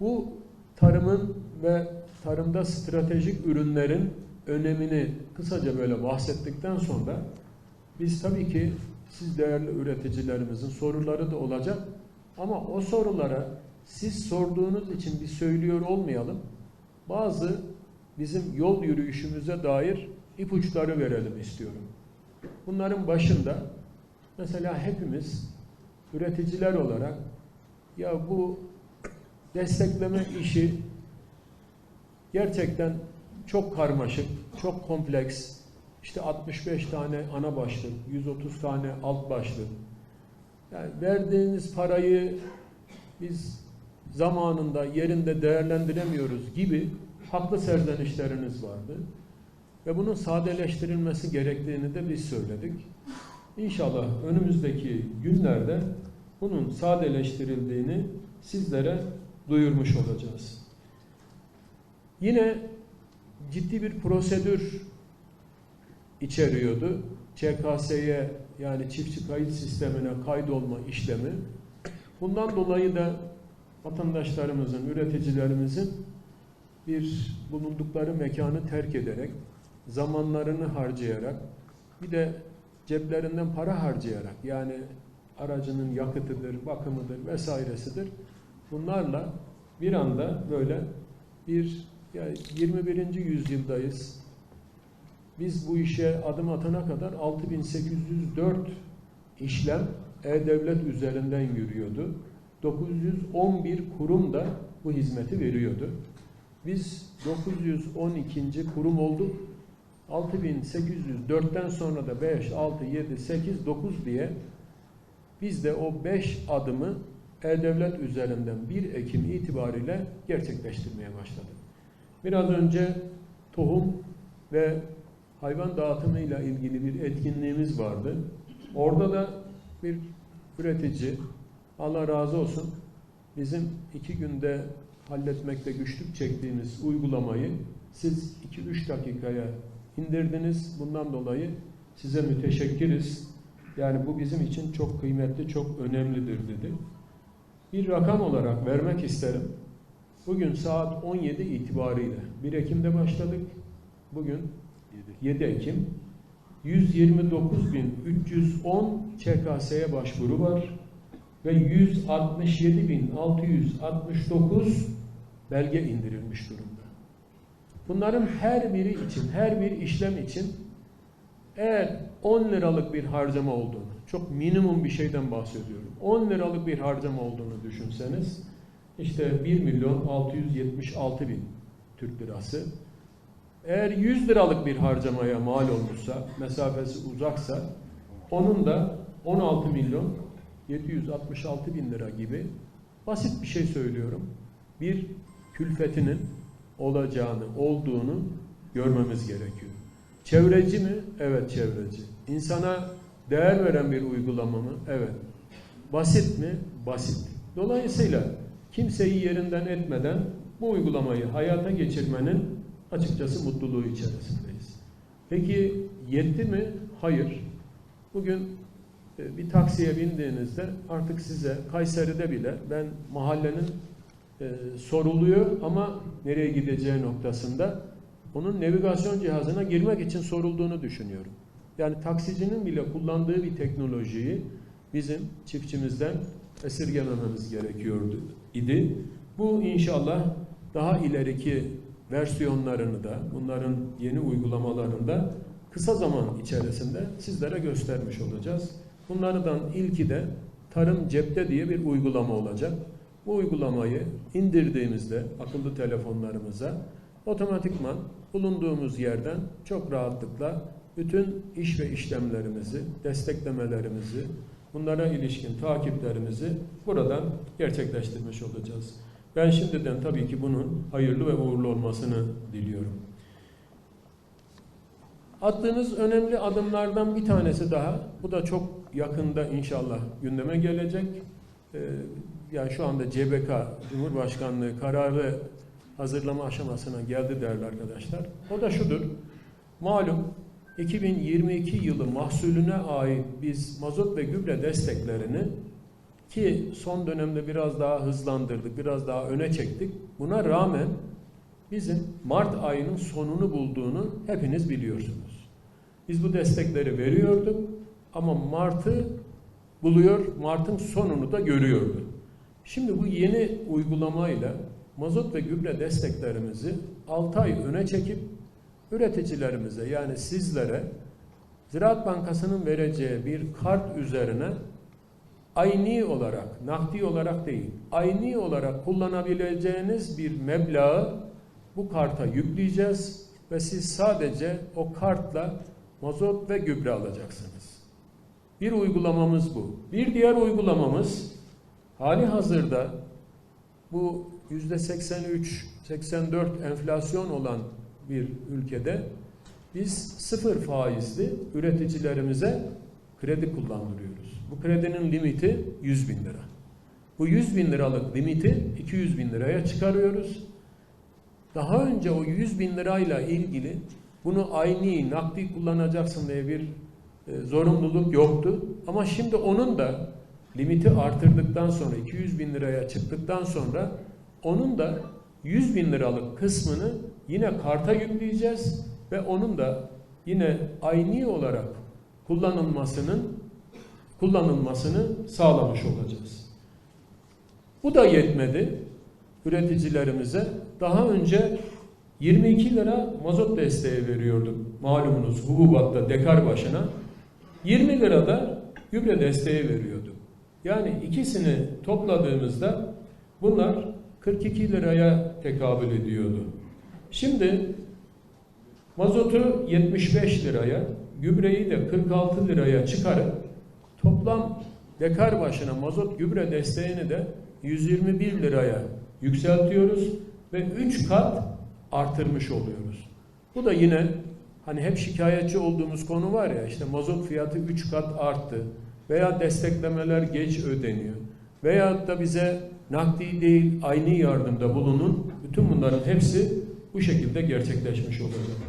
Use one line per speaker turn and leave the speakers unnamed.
Bu tarımın ve tarımda stratejik ürünlerin önemini kısaca böyle bahsettikten sonra biz tabii ki siz değerli üreticilerimizin soruları da olacak ama o sorulara siz sorduğunuz için bir söylüyor olmayalım. Bazı bizim yol yürüyüşümüze dair ipuçları verelim istiyorum. Bunların başında mesela hepimiz üreticiler olarak ya bu destekleme işi gerçekten çok karmaşık, çok kompleks. İşte 65 tane ana başlık, 130 tane alt başlık. Yani verdiğiniz parayı biz zamanında, yerinde değerlendiremiyoruz gibi haklı serzenişleriniz vardı. Ve bunun sadeleştirilmesi gerektiğini de biz söyledik. İnşallah önümüzdeki günlerde bunun sadeleştirildiğini sizlere duyurmuş olacağız. Yine ciddi bir prosedür içeriyordu. ÇKS'ye yani çiftçi kayıt sistemine kaydolma işlemi. Bundan dolayı da vatandaşlarımızın, üreticilerimizin bir bulundukları mekanı terk ederek, zamanlarını harcayarak, bir de ceplerinden para harcayarak yani aracının yakıtıdır, bakımıdır vesairesidir. Bunlarla bir anda böyle bir yani 21. yüzyıldayız. Biz bu işe adım atana kadar 6804 işlem e-devlet üzerinden yürüyordu. 911 kurum da bu hizmeti veriyordu. Biz 912. kurum olduk. 6804'ten sonra da 5, 6, 7, 8, 9 diye biz de o 5 adımı e-devlet üzerinden 1 Ekim itibariyle gerçekleştirmeye başladık. Biraz önce tohum ve hayvan dağıtımıyla ilgili bir etkinliğimiz vardı. Orada da bir üretici, Allah razı olsun, bizim iki günde halletmekte güçlük çektiğimiz uygulamayı siz 2-3 dakikaya indirdiniz. Bundan dolayı size müteşekkiriz. Yani bu bizim için çok kıymetli, çok önemlidir dedi. Bir rakam olarak vermek isterim. Bugün saat 17 itibariyle 1 Ekim'de başladık. Bugün 7 Ekim 129.310 ÇKS'ye başvuru var ve 167.669 belge indirilmiş durumda. Bunların her biri için, her bir işlem için eğer 10 liralık bir harcama olduğunu, çok minimum bir şeyden bahsediyorum. 10 liralık bir harcama olduğunu düşünseniz, işte 1 milyon 676 bin Türk lirası. Eğer 100 liralık bir harcamaya mal olmuşsa, mesafesi uzaksa, onun da 16 milyon 766 bin lira gibi basit bir şey söylüyorum. Bir külfetinin olacağını, olduğunu görmemiz gerekiyor. Çevreci mi? Evet çevreci. İnsana değer veren bir uygulama mı? Evet. Basit mi? Basit. Dolayısıyla kimseyi yerinden etmeden bu uygulamayı hayata geçirmenin açıkçası mutluluğu içerisindeyiz. Peki yetti mi? Hayır. Bugün e, bir taksiye bindiğinizde artık size Kayseri'de bile ben mahallenin e, soruluyor ama nereye gideceği noktasında onun navigasyon cihazına girmek için sorulduğunu düşünüyorum. Yani taksicinin bile kullandığı bir teknolojiyi bizim çiftçimizden esirgemememiz gerekiyordu idi. Bu inşallah daha ileriki versiyonlarını da bunların yeni uygulamalarında kısa zaman içerisinde sizlere göstermiş olacağız. Bunlardan ilki de Tarım Cepte diye bir uygulama olacak. Bu uygulamayı indirdiğimizde akıllı telefonlarımıza otomatikman bulunduğumuz yerden çok rahatlıkla bütün iş ve işlemlerimizi, desteklemelerimizi, bunlara ilişkin takiplerimizi buradan gerçekleştirmiş olacağız. Ben şimdiden tabii ki bunun hayırlı ve uğurlu olmasını diliyorum. Attığınız önemli adımlardan bir tanesi daha, bu da çok yakında inşallah gündeme gelecek. Ee, yani şu anda CBK, Cumhurbaşkanlığı kararı hazırlama aşamasına geldi değerli arkadaşlar. O da şudur, malum 2022 yılı mahsulüne ait biz mazot ve gübre desteklerini ki son dönemde biraz daha hızlandırdık, biraz daha öne çektik. Buna rağmen bizim Mart ayının sonunu bulduğunu hepiniz biliyorsunuz. Biz bu destekleri veriyorduk ama Mart'ı buluyor, Mart'ın sonunu da görüyordu. Şimdi bu yeni uygulamayla mazot ve gübre desteklerimizi 6 ay öne çekip üreticilerimize yani sizlere Ziraat Bankası'nın vereceği bir kart üzerine ayni olarak, nakdi olarak değil, ayni olarak kullanabileceğiniz bir meblağı bu karta yükleyeceğiz ve siz sadece o kartla mazot ve gübre alacaksınız. Bir uygulamamız bu. Bir diğer uygulamamız hali hazırda bu yüzde 83, 84 enflasyon olan bir ülkede biz sıfır faizli üreticilerimize kredi kullandırıyoruz. Bu kredinin limiti 100 bin lira. Bu 100 bin liralık limiti 200 bin liraya çıkarıyoruz. Daha önce o 100 bin lirayla ilgili bunu aynı nakdi kullanacaksın diye bir e, zorunluluk yoktu. Ama şimdi onun da limiti artırdıktan sonra 200 bin liraya çıktıktan sonra onun da 100 bin liralık kısmını yine karta yükleyeceğiz ve onun da yine aynı olarak kullanılmasının kullanılmasını sağlamış olacağız. Bu da yetmedi üreticilerimize. Daha önce 22 lira mazot desteği veriyorduk malumunuz hububatta dekar başına. 20 lira da gübre desteği veriyorduk. Yani ikisini topladığımızda bunlar 42 liraya tekabül ediyordu. Şimdi mazotu 75 liraya, gübreyi de 46 liraya çıkarıp toplam dekar başına mazot gübre desteğini de 121 liraya yükseltiyoruz ve 3 kat artırmış oluyoruz. Bu da yine hani hep şikayetçi olduğumuz konu var ya işte mazot fiyatı 3 kat arttı veya desteklemeler geç ödeniyor veya da bize nakdi değil aynı yardımda bulunun bütün bunların hepsi bu şekilde gerçekleşmiş olacak.